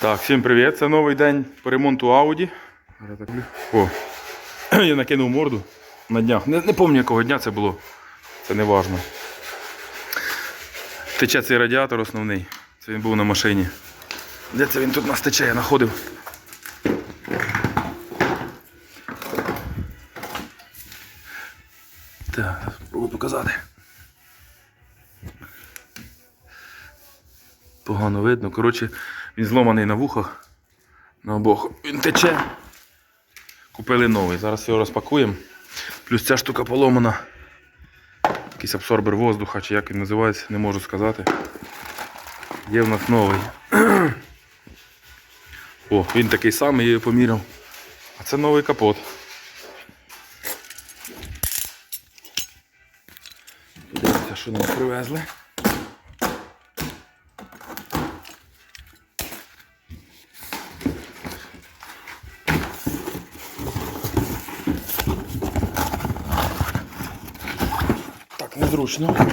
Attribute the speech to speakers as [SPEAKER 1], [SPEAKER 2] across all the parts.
[SPEAKER 1] Так, всім привіт. Це новий день по ремонту так, О, я накинув морду на днях. Не, не пам'ятаю, якого дня це було. Це не важно. Тече цей радіатор основний. Це він був на машині. Де це він тут нас тече, я знаходив. Так, спробую показати. Погано видно. Коротше, він зломаний на вухах. На обох. Він тече. Купили новий. Зараз його розпакуємо. Плюс ця штука поломана. Якийсь абсорбер воздуха, чи як він називається, не можу сказати. Є в нас новий. О, він такий самий, я його поміряв. А це новий капот. Подивіться, що нам привезли. Так.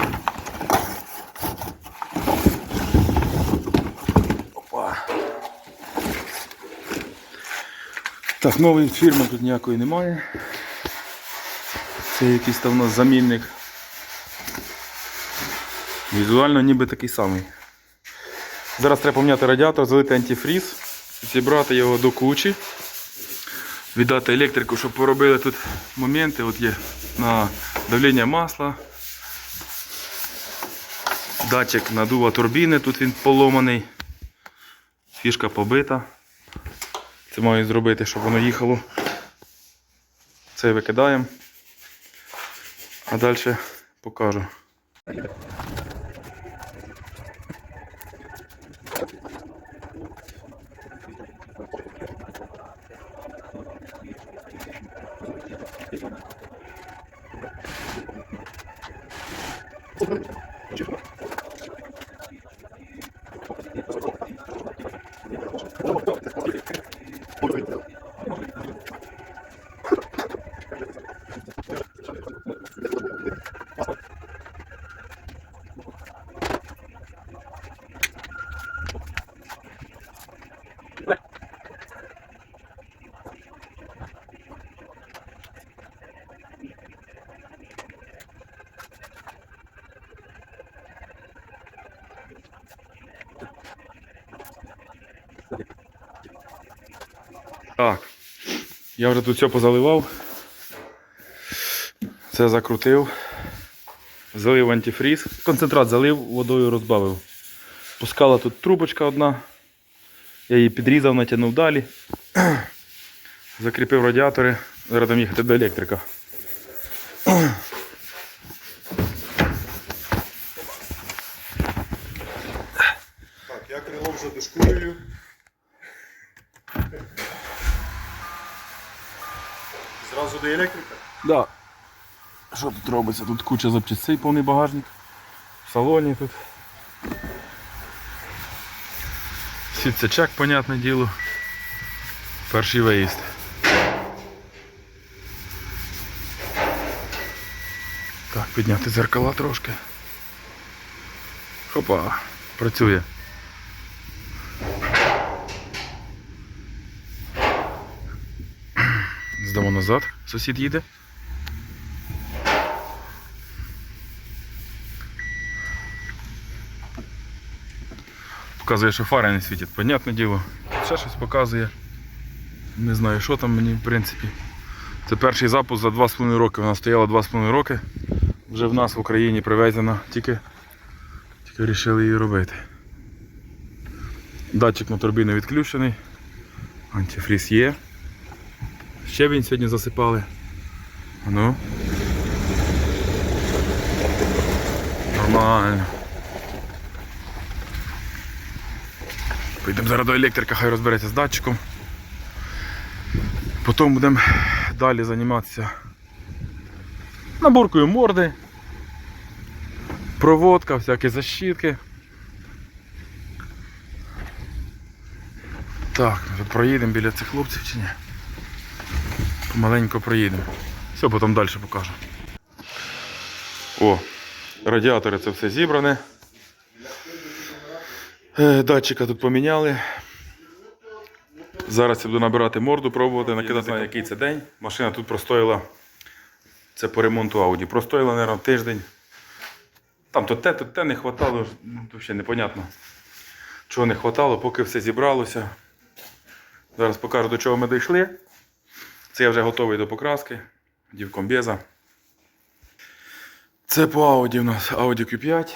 [SPEAKER 1] Опа. Так, нової фірми тут ніякої немає. Це якийсь там у нас замінник. Візуально ніби такий самий. Зараз треба поміняти радіатор, залити антифріз, зібрати його до кучі, віддати електрику, щоб поробили тут моменти. От є на давлення масла, датчик надува турбіни, тут він поломаний, фішка побита. Це маю зробити, щоб воно їхало. Це викидаємо. А далі покажу. Так. Я вже тут все позаливав. Це закрутив. Залив антифріз. Концентрат залив, водою розбавив. Пускала тут трубочка одна. Я її підрізав, натягнув далі. Закріпив радіатори. Зараз їхати до електрика. Робиться? Тут куча запчастей, повний багажник. В салоні тут. Сітцячак, понятне діло. Перший виїзд. Так, підняти зеркала трошки. Хопа, працює. Здамо назад, сусід їде. Показує, що фари не світять, понятне діло. Ще щось показує. Не знаю, що там мені, в принципі. Це перший запуск за 2,5 роки. Вона стояла 2,5 роки. Вже в нас в Україні привезена, тільки, тільки вирішили її робити. Датчик на турбіну відключений. Антифріз є. Щебінь сьогодні засипали. Ну. Нормально. Поїдемо зараз до електрика, хай розбереться з датчиком. Потім будемо далі займатися наборкою морди, проводка, всякі защитки. Так, ми проїдемо біля цих хлопців чи ні? Помаленько проїдемо. Все, потім далі покажу. О, радіатори це все зібране. Е, Датчика тут поміняли. Зараз я буду набирати морду, пробувати, накидати. Я не знаю, який це день. Машина тут простоїла. Це по ремонту Ауді. Простоїла, мабуть, тиждень. Там то те, то те не хватало, ну, взагалі непонятно. Чого не хватало, поки все зібралося. Зараз покажу, до чого ми дійшли. Це я вже готовий до покраски. Дів комбеза. Це по Audi у нас Audi Q5.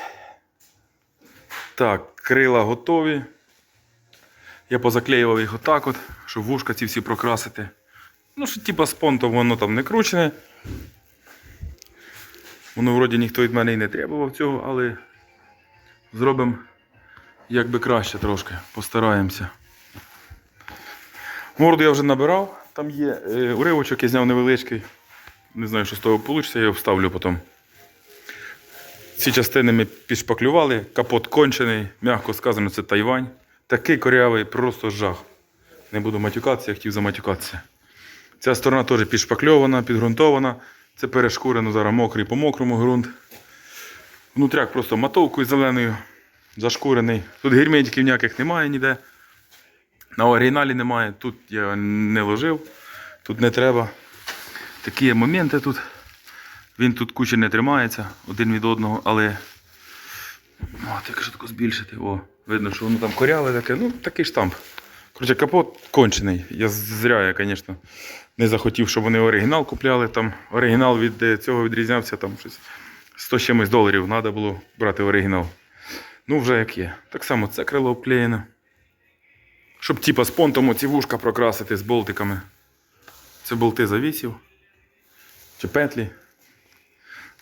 [SPEAKER 1] Так, крила готові. Я позаклеював їх отак от, щоб вушка ці всі прокрасити. Ну, що типа понтом воно там не кручене. Воно вроді ніхто від мене і не требував цього, але зробимо як би краще трошки. Постараємося. Морду я вже набирав, там є е, уривочок, я зняв невеличкий. Не знаю, що з того вийде, я його вставлю потім. Ці частини ми підшпаклювали, капот кончений, м'яко сказано, це Тайвань. Такий корявий, просто жах. Не буду матюкатися, я хотів заматюкатися. Ця сторона теж підшпакльована, підґрунтована. Це перешкурено зараз мокрий по мокрому ґрунт. Внутряк просто мотовкою зеленою, зашкурений. Тут герметиків ніяких немає ніде. На оригіналі немає, тут я не ложив, тут не треба. Такі моменти тут. Він тут куча не тримається один від одного, але. О, так що тако збільшити. О, видно, що воно там коряве таке, ну такий штамп. Коротше, капот кончений. Я зря, я, звісно, не захотів, щоб вони оригінал купляли. Там оригінал від е, цього відрізнявся там щось 100 чимось доларів. Треба було брати оригінал. Ну, вже як є. Так само це крило обклеєне. Щоб типа з понтом оці вушка прокрасити з болтиками. Це болти завісів. Чи петлі.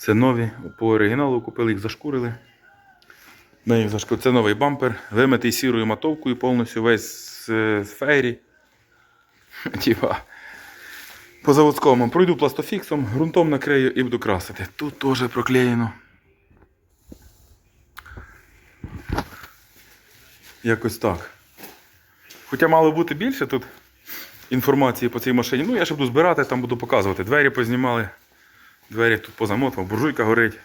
[SPEAKER 1] Це нові. По оригіналу купили їх, зашкурили. Зашку- Це новий бампер, вимитий сірою матовкою повністю весь з, фейрі. Типа. По заводському пройду пластофіксом, ґрунтом накрию і буду красити. Тут теж проклеєно. Якось так. Хоча мало бути більше тут інформації по цій машині. Ну, я ще буду збирати, там буду показувати. Двері познімали. Двері тут позамотав, буржуйка горить.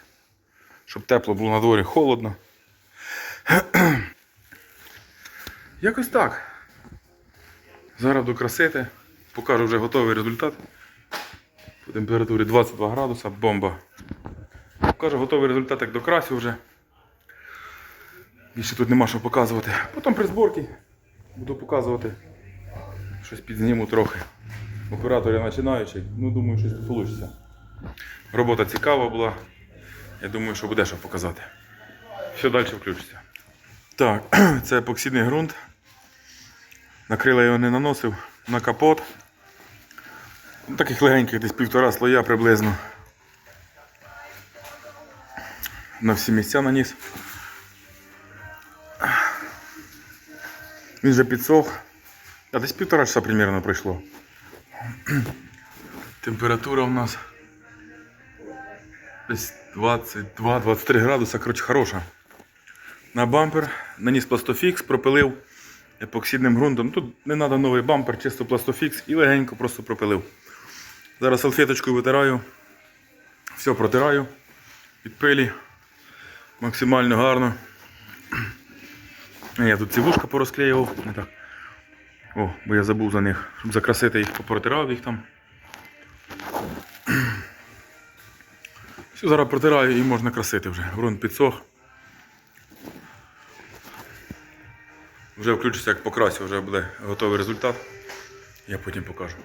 [SPEAKER 1] Щоб тепло було на дворі, холодно. Якось так. Зараз буду красити. Покажу вже готовий результат. По температурі 22 градуса, бомба. Покажу готовий результат, як докрасив вже. Більше тут нема що показувати. Потім при зборці буду показувати. Щось підзніму трохи. Оператор я починаючий, ну думаю, щось тут вийде. Робота цікава була. Я думаю, що буде що показати. Все далі включиться. Так, це епоксидний ґрунт. На крила я його не наносив, на капот. Таких легеньких десь півтора слоя приблизно. На всі місця наніс. Він вже підсох. А десь півтора часа примерно пройшло. Температура у нас десь 22-23 градуса, коротше, хороша. На бампер наніс пластофікс, пропилив епоксидним ґрунтом. Тут не треба новий бампер, чисто пластофікс і легенько просто пропилив. Зараз салфеточкою витираю, все протираю від пилі. Максимально гарно. Я тут ці вушка порозклеював. О, бо я забув за них, щоб закрасити їх, попротирав їх там. Все, зараз протираю і можна красити вже. Грунт підсох. Вже включиться, як покрасю, вже буде готовий результат. Я потім покажу.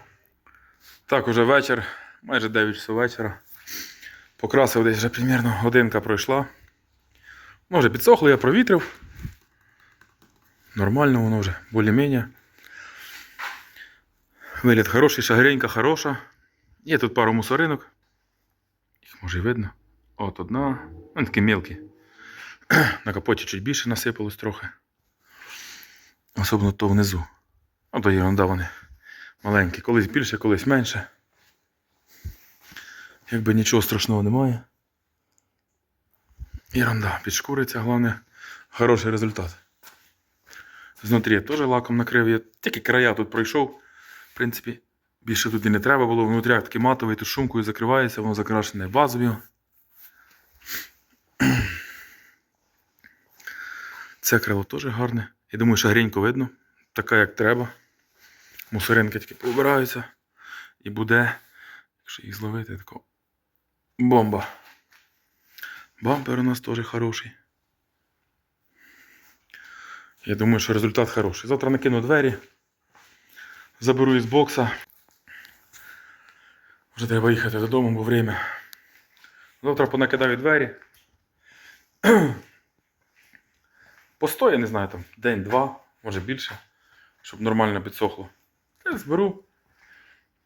[SPEAKER 1] Так, уже вечір, майже 9 часов вечора. Покрасив десь вже примерно годинка пройшла. Може підсохло, я провітрив. Нормально воно вже, більш-менш. Вигляд хороший, шагренька хороша. Є тут пару мусоринок. Їх може й видно. От одна. Вони такі мелкі. На капоті чуть більше насипалось трохи. Особливо то внизу. Ото ерунда вони маленькі. Колись більше, колись менше. Якби нічого страшного немає. Ерунда, підшкуриться, головне, хороший результат. Знутрі я теж лаком накрив, я тільки края тут пройшов. В принципі, більше тут і не треба було. Внутряк такий матовий, тут шумкою закривається, воно закрашене базовою. Це крило теж гарне. Я думаю, що грінько видно. Така, як треба. Мусоринки тільки поубираються. І буде, якщо їх зловити, тако бомба. Бампер у нас теж хороший. Я думаю, що результат хороший. Завтра накину двері. Заберу із бокса. Вже треба їхати додому, бо время. Завтра понакидаю двері. Постой, я не знаю, там день-два, може більше, щоб нормально підсохло. Я зберу.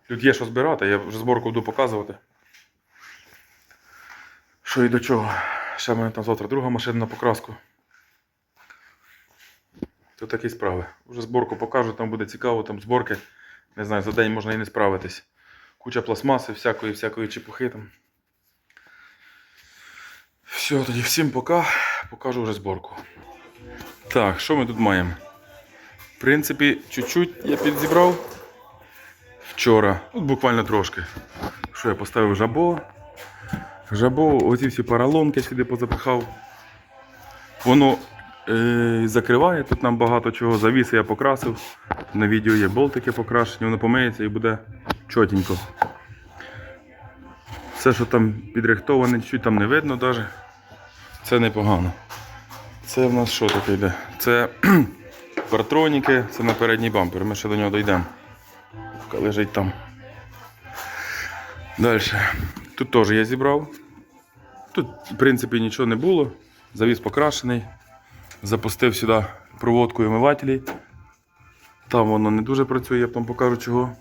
[SPEAKER 1] Тут є що збирати, я вже зборку буду показувати. Що і до чого. Ще в мене там завтра друга машина на покраску. Тут такі справи. Вже зборку покажу, там буде цікаво, там зборки. Не знаю, за день можна і не справитись. Куча пластмаси, всякої, всякої чепухи там. Все, тоді всім пока. Покажу вже зборку. Так, що ми тут маємо? В принципі, чуть-чуть я підзібрав вчора. От буквально трошки. Що я поставив жабо. Жабо, оці всі паралонки сюди позапихав. Воно е, закриває, тут нам багато чого. Завіси я покрасив. На відео є болтики покрашені, воно помиється і буде чотенько. Все, що там підрихтоване, чуть там не видно навіть. Це непогано. Це в нас що таке йде? Це партроніки, це на передній бампер. Ми ще до нього дійдемо. Лежить там. Далі. Тут теж я зібрав. Тут, в принципі, нічого не було. Завіс покрашений. Запустив сюди проводку омивателей. Там воно не дуже працює, я потім покажу чого.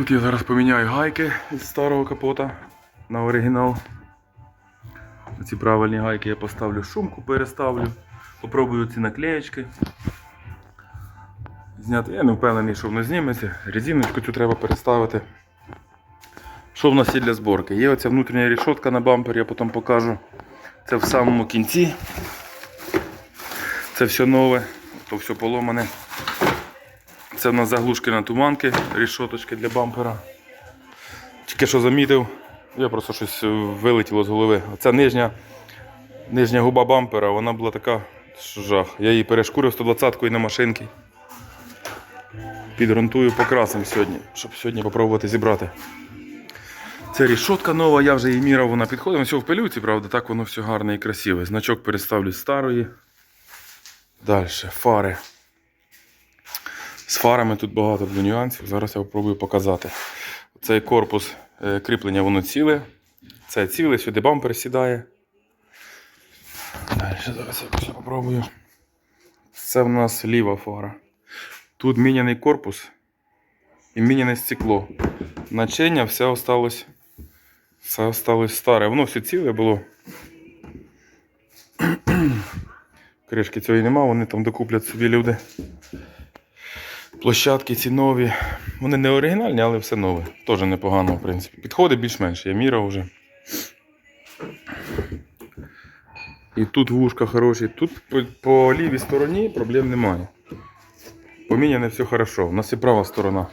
[SPEAKER 1] Тут я зараз поміняю гайки із старого капота на оригінал. Ці правильні гайки я поставлю, шумку переставлю. Попробую ці наклеєчки. Зняти. Я не впевнений, що воно зніметься. Резиночку цю треба переставити. Що в нас є для зборки? Є оця внутрішня рішотка на бампер, я потім покажу. Це в самому кінці. Це все нове, то все поломане. Це в нас заглушки на туманки, рішоточки для бампера. Тільки що замітив, я просто щось е, вилетіло з голови. Оця нижня, нижня губа бампера, вона була така, що жах. Я її перешкурив 120-кою на машинки. Підґрунтую покрасим сьогодні, щоб сьогодні спробувати зібрати. Це рішотка нова, я вже її міряв, вона підходить. Все в пилюці, правда, так воно все гарне і красиве. Значок переставлю з старої. Далі, фари. З фарами тут багато нюансів. Зараз я спробую показати. Цей корпус е, кріплення воно ціле. Це ціле, сюди бампер сідає. Далі зараз я все попробую. Це в нас ліва фара. Тут міняний корпус і міняне стекло. Начення все осталось, все осталось старе. Воно все ціле було. Кришки цієї нема, вони там докуплять собі люди. Площадки ці нові. Вони не оригінальні, але все нове. Теж непогано, в принципі. Підходить більш-менш, я міряв вже. І тут вушка хороші. Тут по, лівій стороні проблем немає. Поміняне все хорошо. У нас і права сторона.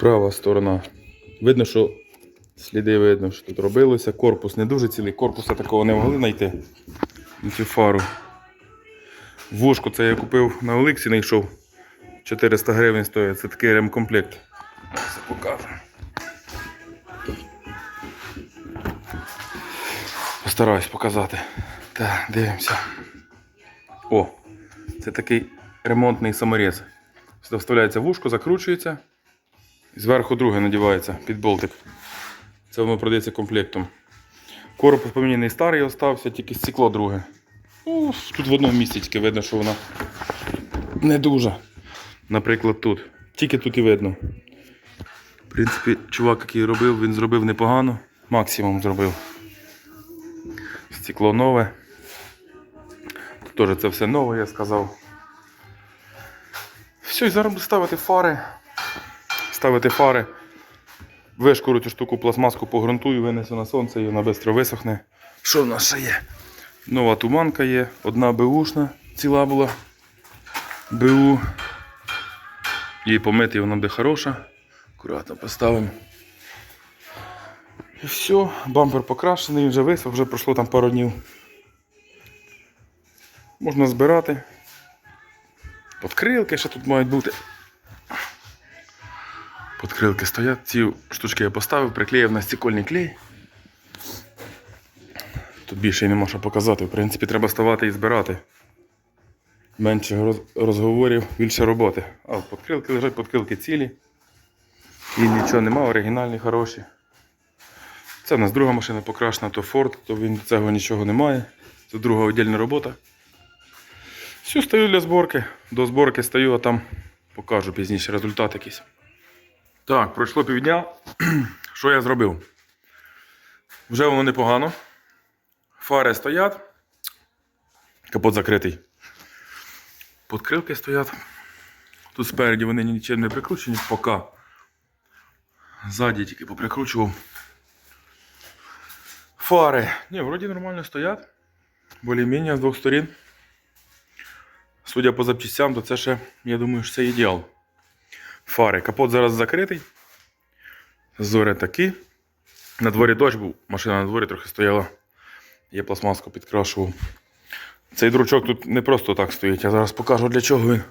[SPEAKER 1] Права сторона. Видно, що сліди видно, що тут робилося. Корпус не дуже цілий, корпуса такого не могли знайти. На цю фару. Вушку це я купив на Олексі, знайшов. 400 гривень стоїть. Це такий ремкомплект. Це покажу. Постараюсь показати. Так, дивимося. О, це такий ремонтний саморез. Сюди вставляється вушко, закручується. І зверху друге надівається під болтик. Це воно продається комплектом. Корпус поміняний старий остався, тільки стекло друге. Ну, тут в одному місці тільки видно, що вона не дуже. Наприклад, тут. Тільки тут і видно. В принципі, чувак, який робив, він зробив непогано. Максимум зробив. Стекло нове. Тут теж це все нове, я сказав. Все, і зараз буду ставити фари. Ставити фари. Вишкуру цю штуку пластмаску погрунтую, винесу на сонце і вона швидко висохне. Що в нас ще є? Нова туманка є, одна беушна, ціла була. БУ. Її помити вона буде хороша. Акуратно поставимо. І все, бампер покрашений, він вже висох, вже пройшло там пару днів. Можна збирати. Подкрилки ще тут мають бути. Подкрилки стоять. Ці штучки я поставив, приклеїв на стекольний клей. Тут більше й нема що показати. В принципі, треба ставати і збирати. Менше роз- розговорів, більше роботи. А подкрилки лежать, подкрилки цілі. І нічого нема, оригінальні, хороші. Це в нас друга машина покрашена, то Ford, то він цього нічого немає. Це друга віддільна робота. Все, стою для зборки. До зборки стою, а там покажу пізніше результат якийсь. Так, пройшло півдня. Що я зробив? Вже воно непогано. Фари стоять. Капот закритий. Подкрилки стоять. Тут спереді вони нічим не прикручені, поки. Ззаді тільки поприкручував. Фари. Ні, вроді нормально стоять. Более-менее з двох сторін. Судя по запчастям, то це ще, я думаю, що це ідеал. Фари. Капот зараз закритий. Зори такі. На дворі дощ був, машина на дворі трохи стояла. Я пластмаску підкрашував. Цей дручок тут не просто так стоїть, я зараз покажу для чого він.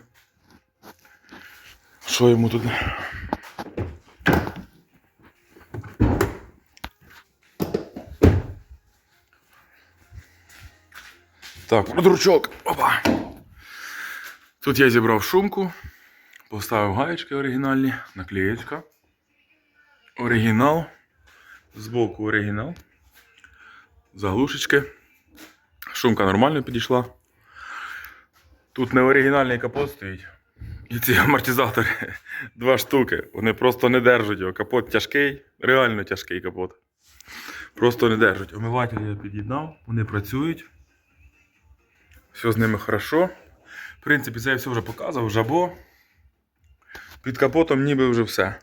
[SPEAKER 1] Що йому тут. Так, дручок. Опа. Тут я зібрав шумку, поставив гаєчки оригінальні, наклеєчка. Оригінал. Збоку оригінал. Заглушечки. Шумка нормально підійшла. Тут не оригінальний капот стоїть. І ці амортизатори два штуки. Вони просто не держать його. Капот тяжкий, реально тяжкий капот. Просто не держать. Омивателі я під'єднав, вони працюють. Все з ними хорошо. В принципі, це я все вже показував, жабо. Під капотом ніби вже все.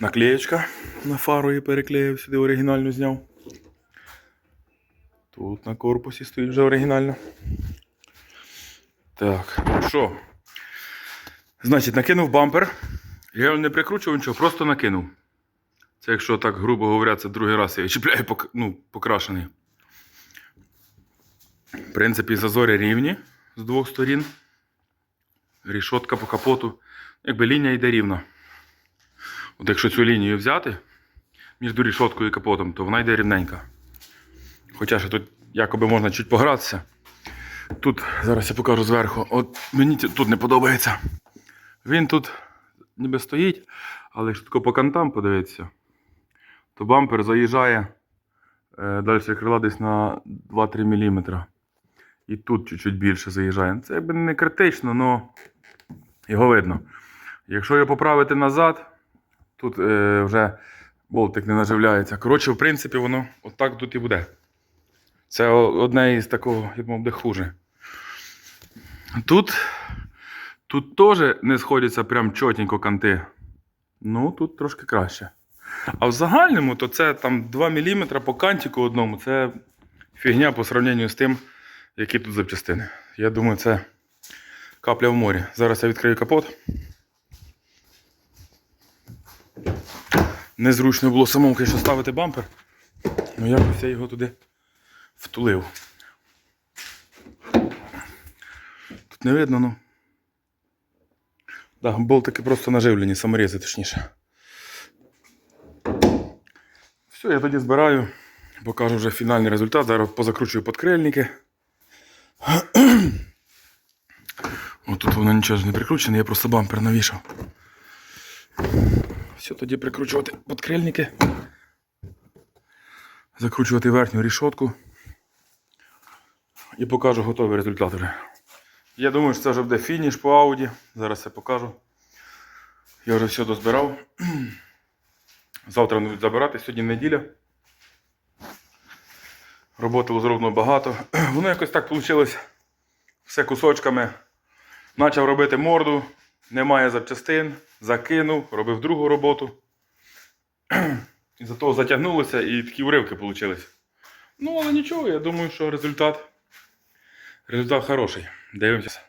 [SPEAKER 1] Наклеєчка на фару і переклеїв сюди оригінальну зняв. Тут на корпусі стоїть вже оригінально. Так, що? Значить, накинув бампер. Я його не прикручував нічого, просто накинув. Це якщо так грубо говоря, це другий раз я чіпляю ну, покрашений. В принципі, зазори рівні з двох сторін. Рішотка по капоту. Якби лінія йде рівна. От якщо цю лінію взяти між рішоткою і капотом, то вона йде рівненька. Хоча ще тут якоби можна чуть погратися. Тут, зараз я покажу зверху. От мені тут не подобається. Він тут ніби стоїть, але якщо тако по кантам подивитися, то бампер заїжджає е, далі крила десь на 2-3 мм. І тут чуть-чуть більше заїжджає. Це якби не критично, але його видно. Якщо його поправити назад, тут е, вже болтик не наживляється. Коротше, в принципі, воно отак тут і буде. Це одне із такого, я думав, де хуже. Тут, тут теж не сходяться прям чотенько канти. Ну, тут трошки краще. А в загальному, то це там 2 мм по кантику одному. Це фігня по сравненню з тим, які тут запчастини. Я думаю, це капля в морі. Зараз я відкрию капот. Незручно було самому, звісно, ставити бампер. Ну якось я його туди втулив. Тут не видно, ну. Так, болтики просто наживлені, саморізи точніше. Все, я тоді збираю, покажу вже фінальний результат. Зараз позакручую подкрильники. О, тут воно нічого ж не прикручене, я просто бампер навішав. Все, тоді прикручувати подкрильники. Закручувати верхню рішотку. І покажу готовий результат. Я думаю, що це вже буде фініш по ауді. Зараз я покажу. Я вже все дозбирав. Завтра будуть забирати, сьогодні неділя. Роботи було зроблено багато. Воно якось так вийшло. Все кусочками. Почав робити морду, немає запчастин, закинув, робив другу роботу. І за того затягнулося і такі уривки вийшли. Ну, але нічого, я думаю, що результат. Результат хороший. Дивимося.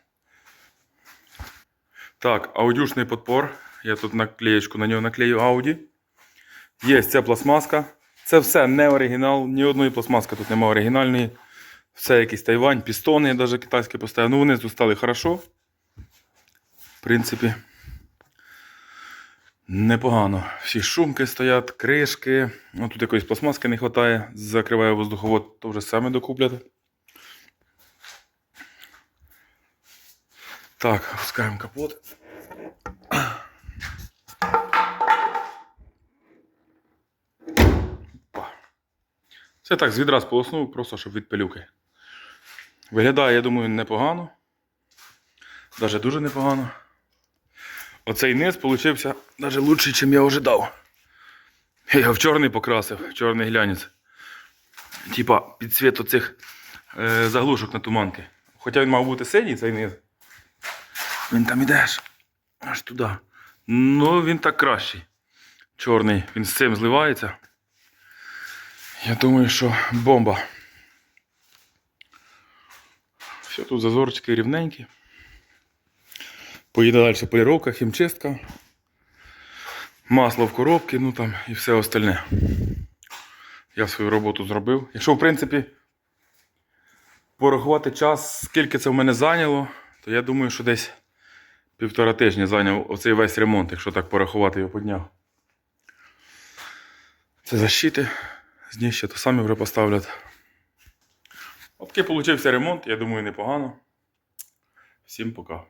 [SPEAKER 1] Так, аудюшний подпор. Я тут наклеєчку на нього наклею Audi. Є ця пластмаска. Це все не оригінал, ні одної пластмаски тут немає оригінальної. Все якийсь Тайвань, пістони навіть китайські поставив. Ну вони тут стали хорошо. В принципі. Непогано. Всі шумки стоять, кришки. Ну, тут якоїсь пластмаски не вистачає. Закриває воздуховод, то вже саме докупляти. Так, опускаємо капот. Це так, з відра сполоснув, просто щоб від пилюки. Виглядає, я думаю, непогано. Навіть дуже непогано. Оцей низ получився навіть лучший, ніж я ожидав. Я в чорний покрасив, чорний глянець. Типа під цвіт оцих е, заглушок на туманки. Хоча він мав бути синій, цей низ. Він там ідеш. Аж туди. Ну, він так кращий. Чорний. Він з цим зливається. Я думаю, що бомба. Все тут зазорчики рівненькі. Поїде далі поліровка, хімчистка. Масло в коробці, ну там і все остальне. Я свою роботу зробив. Якщо, в принципі, порахувати час, скільки це в мене зайняло, то я думаю, що десь півтора тижня зайняв оцей весь ремонт, якщо так порахувати його по днях. Це защити. З ще то самі вже поставлять. Отакий такий получився ремонт, я думаю, непогано. Всім пока.